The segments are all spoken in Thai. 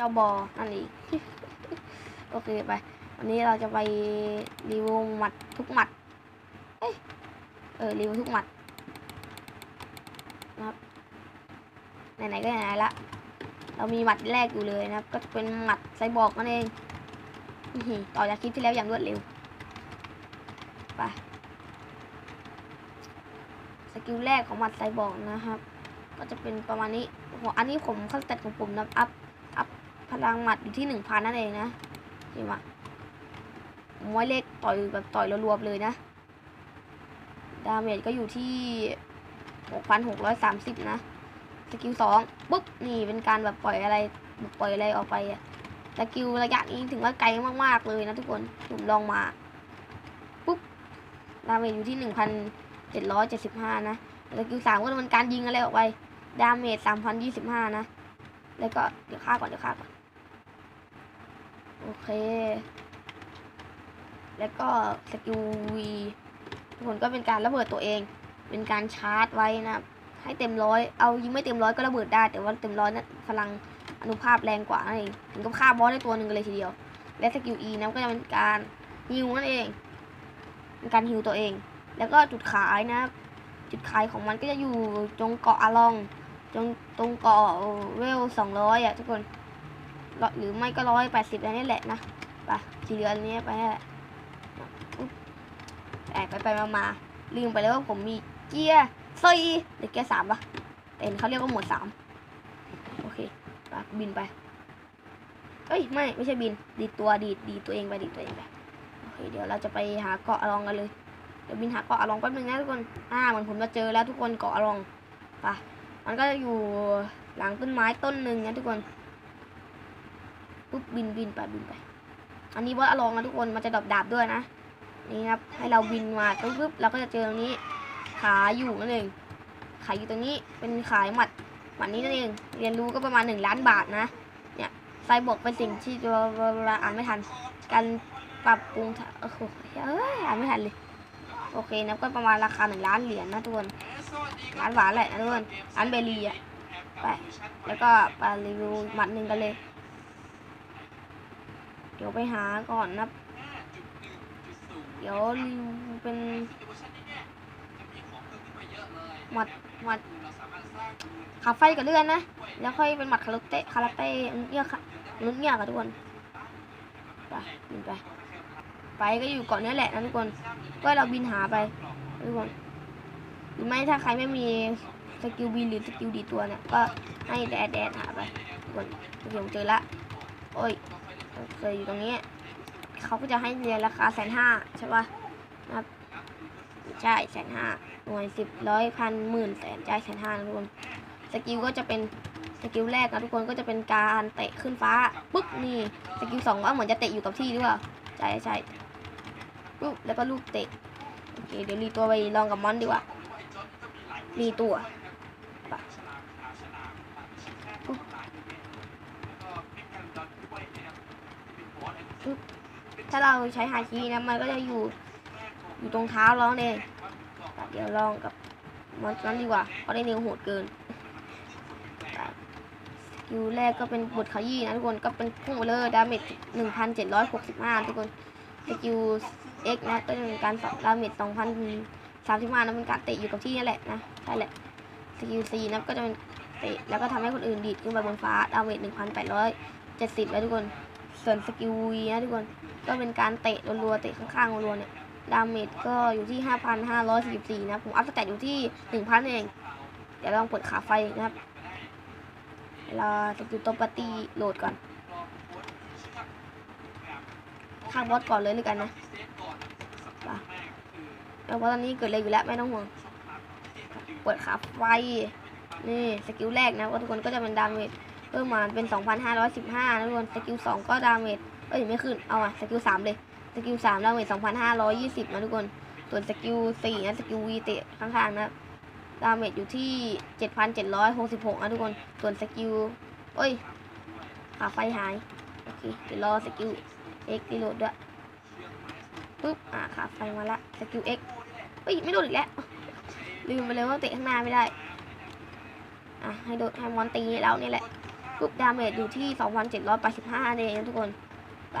เจ้าบอนั่นเองโอเคไป วันนี้เราจะไปรีวิวหมัดทุกหมัด เอ้ย เออรีวิวทุกหมัดนะครับ ไหนๆก็ไหนๆละ เรามีหมัดแรกอยู่เลยนะครับ ก็เป็นหมัดไซบอร์กนั่นเองต่อจากคลิปที่แล้วอย่างรวดเร็ว ไป สกิลแรกของหมัดไซบอร์กนะครับ ก็จะเป็นประมาณนี้อ้อันนี้ผมขั้นตัดของผมนะอัพ พลังหมัดอยู่ที่หนึ่งพันนั่นเองนะเห็นไหมมวยเล็กต่อยแบบต่อยรัวๆเลยนะ ดาเมจก็อยู่ที่หกพันหกร้อยสามสิบนะ สกิลสองปุ๊บ นี่เป็นการแบบปล่อยอะไรปล่อยอะไรออกไปอะสกิลระยะนี้ถึงว่าไกลมากๆเลยนะทุกคนผมลองมา ปุ๊บ ดาเมจอยู่ที่หนึ่งพันเจ็ดร้อยเจ็ดสิบห้านะ สกิลสามก็เป็นการยิงอะไรออกไป ดาเมจสามพันยี่สิบห้านะ แล้วก็เดี๋ยวฆ่าก่อนเดี๋ยวฆ่าก่อน โอเค แล้วก็สกิลวีทุกคนก็เป็นการระเบิดตัวเอง เป็นการชาร์จไว้นะครับให้เต็มร้อยเอายิงไม่เต็มร้อยก็ระเบิดได้ แต่ว่าเต็มร้อยนั้นพลังอนุภาพแรงกว่านั่นเองถึงกับฆ่าบอสได้ตัวหนึ่งเลยทีเดียว และสกิล E นะก็จะเป็นการฮิวนั่นเองเป็นการฮิวตัวเอง แล้วก็จุดขายนะจุดขายของมันก็จะอยู่ตรงเกาะอาลองตรงตรงเกาะเวลสองร้อยอะทุกคน หรือไม่ก็ร้อยแปดสิบอันนี้แหละนะไปสีเหลืองนนี้ไปนั่แหละอุ๊บไปไปมามาลืมไปแล้วว่าผมมีเกียร์สี่หรือเกียร์สามปะแต่เห็นเขาเรียกว่าหมวดสามโอเคไปบินไปเอ้ยไม่ไม่ใช่บิน ดีดตัวดีดดีตัวเองไปดีตัวเองไปโอเคเดี๋ยวเราจะไปหาเกาะอลองกันเลยเดี๋ยวบินหาเกาะอลองแป๊บนึงนะทุกคนอ่าเหมือนผมจะเจอแล้วทุกคนเกาะอลองไปมันก็จะอยู่หลังต้นไม้ต้นหนึ่งนะทุกคน ปุ๊บบินบินไปบินไป อันนี้ว่าอลองนะทุกคนมันจะดอปดาบด้วยนะ นี่ครับให้เราบินมาปุ๊บปุ๊บเราก็จะเจอตรงนี้ ขาอยู่นั่นเองขายอยู่ตรงนี้เป็นขายหมัดหมัดนี้นั่นเองเรียนรู้ก็ประมาณหนึ่งล้านบาทนะเนี่ยไซบอร์กเป็นสิ่งที่เวลาอ่านไม่ทัน การปรับปรุงโอ้โหเอ้ยอ่านไม่ทันเลยโอเคนะก็ประมาณราคาหนึ่งล้านเหรียญนะทุกคนร้านหวานแหละนะทุกคนร้านเบลีอะไปแล้วก็ไปรีวิวหมัดหนึ่งกันเลย เดี๋ยวไปหาก่อนนะ เดี๋ยวรีวเป็นหมัดหมัดขาไฟกับเลื่อนนะ แล้วค่อยเป็นหมัดคาราเต้คาราเต้เนี่ยค่ะนุ้นเนี่ยกับทุกคนไปบินไป ไปก็อยู่เกาะนี้แหละนะทุกคน ก็เราบินหาไปทุกคนหรือไม่ถ้าใครไม่มีสกิลบีหรือสกิลดีตัวเนี่ย ก็ให้แดดแดดหาไปทุกคนทุกคนเจอละ โอ้ย เคยอยู่ตรงนี้เขาก็จะให้เรียนราคาแสนห้าใช่ปะนะครับใช่แสนห้าหน่วยสิบร้อยพันหมื่นแสนจ่ายแสนห้านะทุกคนสกิลก็จะเป็นสกิลแรกนะทุกคนก็จะเป็นการเตะขึ้นฟ้าปุ๊บนี่สกิลสองก็เหมือนจะเตะอยู่กับที่หรือเปล่าใช่ใช่ปุ๊บแล้วก็ลูกเตะโอเคเดี๋ยวรีตัวไปลองกับมอนดีกว่ารีตัวไปบปุ๊บ ถ้าเราใช้ฮาคินะมันก็จะอยู่ อยู่ตรงเท้าเราเองไปเดี๋ยวลองกับมอนนั้นดีกว่าเพราะได้เร็วโหดเกินไปสกิลแรกก็เป็นบทขยี้นะทุกคนก็เป็นพุ่งเลยดาเมจหนึ่งพันเจ็ดร้อยหกสิบห้าทุกคนสกิล X นะก็จะเป็นการดาเมจสองพันสามสิบห้านะเป็นการเตะอยู่กับที่นี่แหละนะใช่แหละสกิล C นะก็จะเป็นเตะแล้วก็ทำให้คนอื่นดีดขึ้นไปบนฟ้าดาเมจหนึ่งพันแปดร้อยเจ็ดสิบแล้วทุกคน ส่วนสกิล V นะทุกคน ก็เป็นการเตะรัวๆเตะข้างๆรัวๆเนี่ย ดาเมจก็อยู่ที่ห้าพันห้าร้อยสี่สิบสี่นะ ผมอัพสแตทอยู่ที่หนึ่งพันเอง เดี๋ยวลองเปิดขาไฟนะครับรอสกิลโตปาตีโหลดก่อน ข้างบอสก่อนเลยเลยกันนะแล้วว่าตอนนี้เกิดอะไรอยู่แล้วไม่ต้องห่วง เปิดขาไฟ นี่สกิลแรกนะว่าทุกคนก็จะเป็นดาเมจ เพิ่มมาเป็น 2,515นะทุกคนสกิล2ก็ดาเมจเอ้ยไม่ขึ้นเอาอะสกิล3เลยสกิล3ดาเมจ2,520นะทุกคนส่วนสกิล4นะสกิล V เตะข้างๆนะดาเมจอยู่ที่ 7,766นะทุกคนส่วนสกิลเอ้ยขาไฟหายโอเคเดี๋ยวรอสกิล X รีโหลดด้วยปุ๊บอ่าขาไฟมาละสกิล X เฮ้ยไม่โดนอีกแล้วลืมไปเลยว่าเตะข้างหน้าไม่ได้อะให้โดนให้มอนตีเรานี่แหละ ปุ๊บดาเมจอยู่ที่ 2,785เองนทุกคน ไป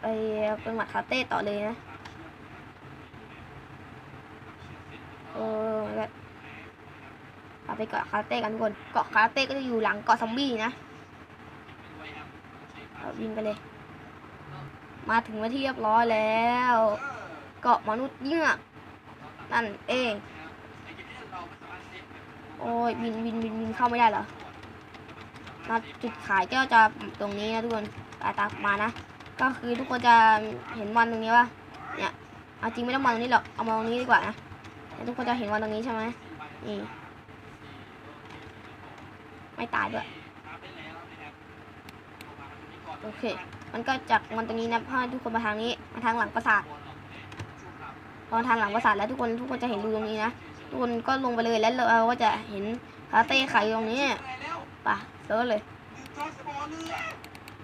ไปเป็นหมัดคาเต้ต่อเลยนะ เออแบบเอาไปเกาะคาเต้กันทุกคน เกาะคาเต้ก็จะอยู่หลังเกาะซอมบี้นะเอาบินไปเลย มาถึงมาที่เรียบร้อยแล้ว เกาะมนุษย์เงือกนั่นเอง โอ้ยบินบินบินบินเข้าไม่ได้เหรอ นะจุดขายก็จะตรงนี้นะทุกคนตาตามมานะ ก็คือทุกคนจะเห็นวันตรงนี้ว่าเนี่ยเอาจริงไม่ต้องมาตรงนี้หรอกเอามาตรงนี้ดีกว่านะทุกคนจะเห็นวันตรงนี้ใช่ไหมนี่ไม่ตายด้วยโอเค มันก็จากมันตรงนี้นะให้ทุกคนมาทางนี้มาทางหลังปราสาทพอทางหลังปราสาทแล้วทุกคนทุกคนจะเห็นรูตรงนี้นะทุกคนก็ลงไปเลยแล้วเราก็จะเห็นคาเต้ขายอยู่ตรงนี้ป่ะ เซิร์ชเลย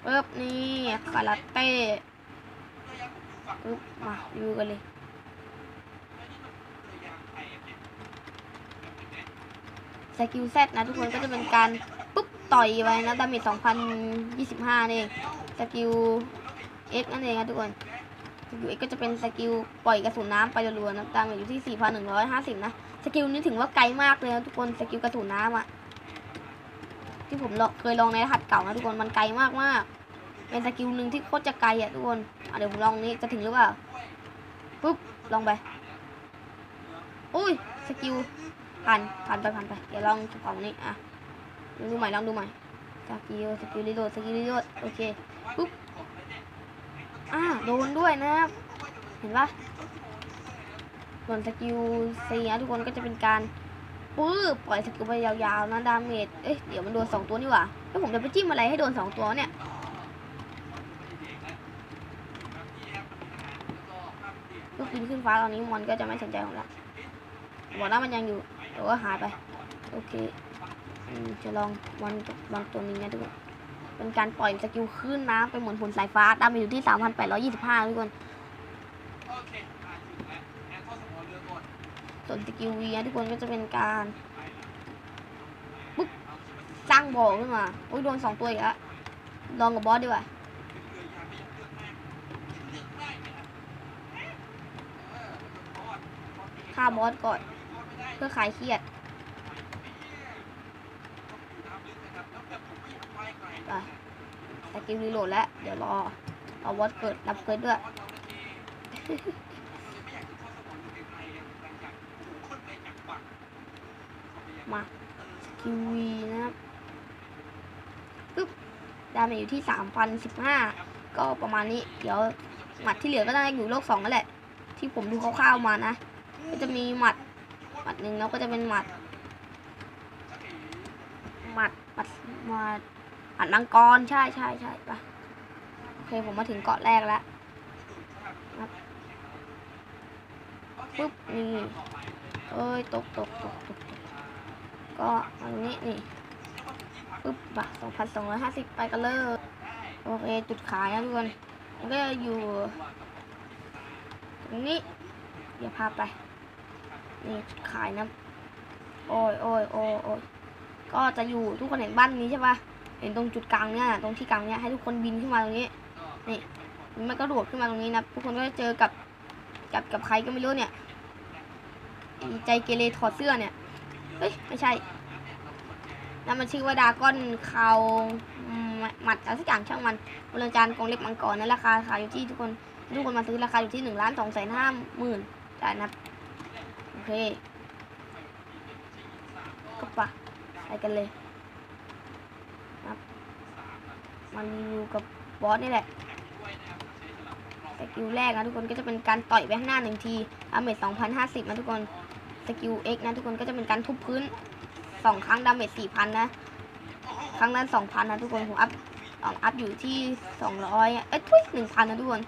ปึ๊บนี่คาราเต้ปึ๊บมาดูกันเลยสกิลเซตนะทุกคนก็จะเป็นการปุ๊บต่อยไว้นะดาเมจ2025นี่เองสกิล X นั่นเองนะทุกคนสกิล X ก็จะเป็นสกิลปล่อยกระสุนน้ำไปรัวๆนะดาเมจอยู่ที่ 4,150 นะ สกิลนี้ถือว่าไกลมากเลยนะทุกคนสกิลกระสุนน้ำอะ ที่ผมเคยลองในรหัสเก่านะทุกคนมันไกลมากมากเป็นสกิลหนึ่งที่โคตรจะไกลอะทุกคนเดี๋ยวผมลองนี้จะถึงหรือเปล่าปุ๊บลองไปอุ้ยสกิลผ่านผ่านไปผ่านไปเดี๋ยวลองของนี้อะลองดูใหม่ลองดูใหม่สกิลสกิลรีโหลดสกิลรีโหลดโอเคปุ๊บอ่าโดนด้วยนะครับเห็นปะส่วนสกิลซีนะทุกคนก็จะเป็นการ ปื้อปล่อยสกิลไปยาวๆนะดาเมจเอ้ยเดี๋ยวมันโดนสองตัวนี่หว่าแล้วผมจะไปจิ้มอะไรให้โดนสองตัวเนี่ยลูกบินขึ้นฟ้าตอนนี้มอนก็จะไม่สนใจผมละบอกว่ามันยังอยู่เดี๋ยวก็หายไป โอเคจะลองวันวางตัวนี้นะทุกคนเป็นการปล่อยสกิลขึ้นน้ำไปเหมือนผลสายฟ้าดาเมจอยู่ที่ 3,825 ทุกคน ส่วนสกิลวีนะทุกคนก็จะเป็นการปุ๊บสร้างบ่อขึ้นมาโอ้ยโดนสองตัวอีกแล้วลองกับบอสดีกว่าฆ่าบอสก่อน เพื่อคลายเครียดไปสกิลรีโหลดแล้ว เดี๋ยวรอรอบอสเกิดรับเกิดด้วย มา สกิวีนะครับปึ๊บดาเมจอยู่ที่สามพันสิบห้าก็ประมาณนี้ เดี๋ยวหมัดที่เหลือก็น่าจะอยู่โลกสองนั่นแหละ ที่ผมดูคร่าวๆมานะ ก็จะมีหมัด หมัดหนึ่งแล้วก็จะเป็นหมัด หมัด หมัดหมัดหมัดมังกร ใช่ใช่ใช่ไปโอเคผมมาถึงเกาะแรกแล้วปุ๊บนี่เอ้ย ตกตกตกตก ก็อันนี้นี่ปุ๊บบะสองพันสองร้อยห้าสิบไปกันเลย โอเค จุดขายนะทุกคนมันก็อยู่ ตรงนี้ เดี๋ยวพาไป นี่จุดขายนะ โอ้ยโอ้ยโอ้ยโอ้ยก็จะอยู่ทุกคนเห็นบ้านนี้ใช่ปะเห็นตรงจุดกลางเนี่ย ตรงที่กลางเนี่ยให้ทุกคนบินขึ้นมาตรงนี้ นี่ มันก็โดดขึ้นมาตรงนี้นะ ทุกคนก็จะเจอกับ กับกับใครก็ไม่รู้เนี่ย ใจเกเรถอดเสื้อเนี่ย เฮ้ย ไม่ใช่นั่นมันชื่อว่าดาก้อนคาหมัดอะไรสักอย่างช่างมันบริจานกองเล็บมังกรนั้นราคาขายอยู่ที่ทุกคน ทุกคนมาซื้อราคาอยู่ที่หนึ่งล้านสองแสนห้าหมื่นได้นะโอเคก็ปะไปกันเลยนะครับมันอยู่กับบอสนี่แหละสกิลแรกนะทุกคนก็จะเป็นการต่อยไปข้างหน้าหนึ่งทีดาเมจสองพันห้าสิบนะทุกคน สกิล X นะทุกคนก็จะเป็นการทุบพื้นสองครั้งดาเมจสี่พันนะ ครั้งนั้นสองพันนะทุกคนผมอัพอัพอยู่ที่สองร้อยเอ้ยทุยหนึ่งพันนะทุกคน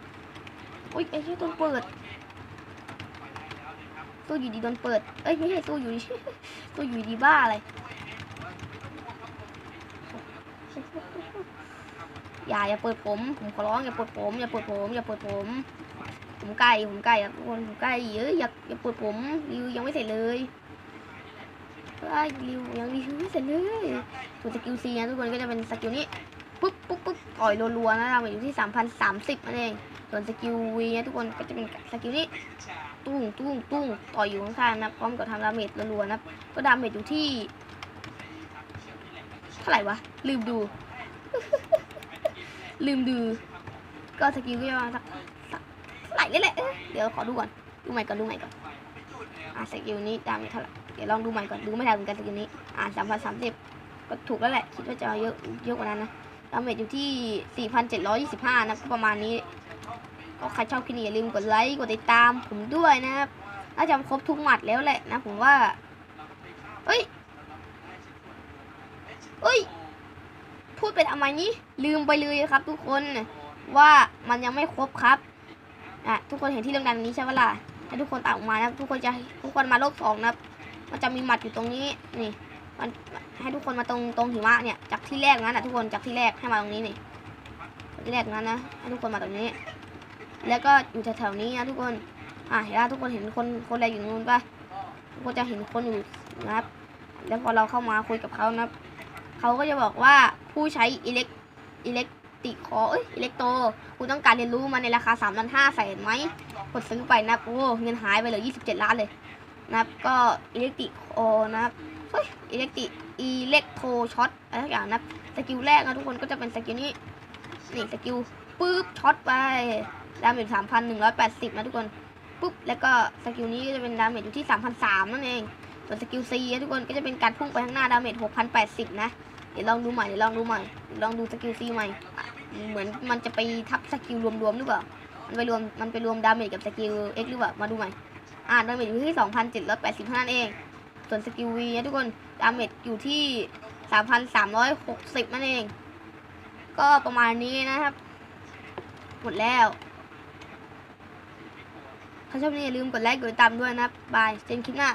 อุ้ยไอ้ที่ต้นเปิดตู้อยู่ดีโดนเปิด เอ้ยไม่ใช่ตู้อยู่ดีตู้อยู่ดีบ้าอะไร อย่าอย่าเปิดผม ผมขอร้องอย่าเปิดผมอย่าเปิดผมอย่าเปิดผม ผมไก่ผมไก่ครับทุกคนผมไก่เยอะอย่าอยาเปิดผมริวยังไม่เสร็จเลยเอ้ยริวยังริวไม่เสร็จเลยส่วนสกิล C นะทุกคนก็จะเป็นสกิลนี้ปุ๊บปุ๊บปุ๊บต่อยรัวๆนะเมจอยู่ที่3,030นั่นเองส่วนสกิล V นะทุกคนก็จะเป็นสกิลนี้ตุ้งตุ้งตุ้งต่อยอยู่ข้างๆนะพร้อมกับทำดาเมจรัวๆนะก็ดาเมจอยู่ที่เท่าไหร่วะลืมดู ลืมดูก็สกิลก็จะประมาณสัก สักเท่าไหร่นี่แหละเอ้ยเดี๋ยวขอดูก่อน ดูใหม่ก่อน ดูใหม่ก่อน อะสกิลนี้ดาเมจเท่าไหร่ เดี๋ยวลองดูใหม่ก่อน ดูไม่ทันเหมือนกันสกิลนี้ อ่าสามพันสามสิบก็ถูกแล้วแหละ คิดว่าจะเยอะเยอะกว่านั้นนะดาเมจอยู่ที่ 4,725 นะประมาณนี้ ก็ใครชอบคลิปนี้อย่าลืมกดไลค์ กดติดตามผมด้วยนะครับ น่าจะครบทุกหมัดแล้วแหละนะผมว่าเอ้ยเอ้ย พูดไปทำไมนี้ลืมไปเลยครับทุกคนว่ามันยังไม่ครบครับ อะทุกคนเห็นที่เรื่องดังนี้ใช่ไหมล่ะให้ทุกคนตามออกมานะทุกคนจะทุกคนมาโลกสองนะมันจะมีหมัดอยู่ตรงนี้นี่ มันให้ทุกคนมาตรงตรงหิมะเนี่ยจากที่แรกนั้นนะทุกคนจากที่แรกให้มาตรงนี้นี่ที่แรกนั้นนะให้ทุกคนมาตรงนี้ แล้วก็อยู่แถวๆนี้นะทุกคนอ่าเห็นว่าทุกคนเห็นคนคนอะไรอยู่ตรงนู้นปะทุกคนจะเห็นคนอยู่นะครับ แล้วพอเราเข้ามาคุยกับเขานะครับเขาก็จะบอกว่าผู้ใช้อิเล็กอิเล็ก ติคอเอ้ยอิเล็กโตคุณต้องการเรียนรู้มันในราคา3ามล้านห้าใส่ไหมกดซื้อไปนะครับโอ้เงินหายไปเลย27 ล้านเลยนะครับก็อิเล็กติโอนะครับเฮ้ยอิเล็กติอิเล็กโทช็อตอะไรทุกอย่างนะสกิลแรกนะทุกคนก็จะเป็นสกิลนี้นี่สกิลปุ๊บช็อตไปดาเมจสามพันหนึ่งร้อยแปดสิบนะทุกคนปุ๊บแล้วก็สกิลนี้ก็จะเป็นดาเมจอยู่ที่สามพันสามนั่นเองส่วนสกิลซีทุกคนก็จะเป็นการพุ่งไปข้างหน้าดาเมจหกพันแปดสิบนะเดี๋ยวลองดูใหม่เดี๋ยวลองดูใหม่ลองดูสกิลซีใหม่ เหมือนมันจะไปทับสกิลรวมๆหรือเปล่า มันไปรวมมันไปรวมดาเมจกับสกิลเอ็กหรือเปล่า มาดูใหม่ อ่าดาเมจอยู่ที่สองพันเจ็ดร้อยแปดสิบเท่านั้นเอง ส่วนสกิลวีนะทุกคน ดาเมจอยู่ที่ 3,360 นั่นเอง ก็ประมาณนี้นะครับ หมดแล้ว ถ้าชอบนี้อย่าลืมกดไลค์กดติดตามด้วยนะครับบายเจนคลิปหน้า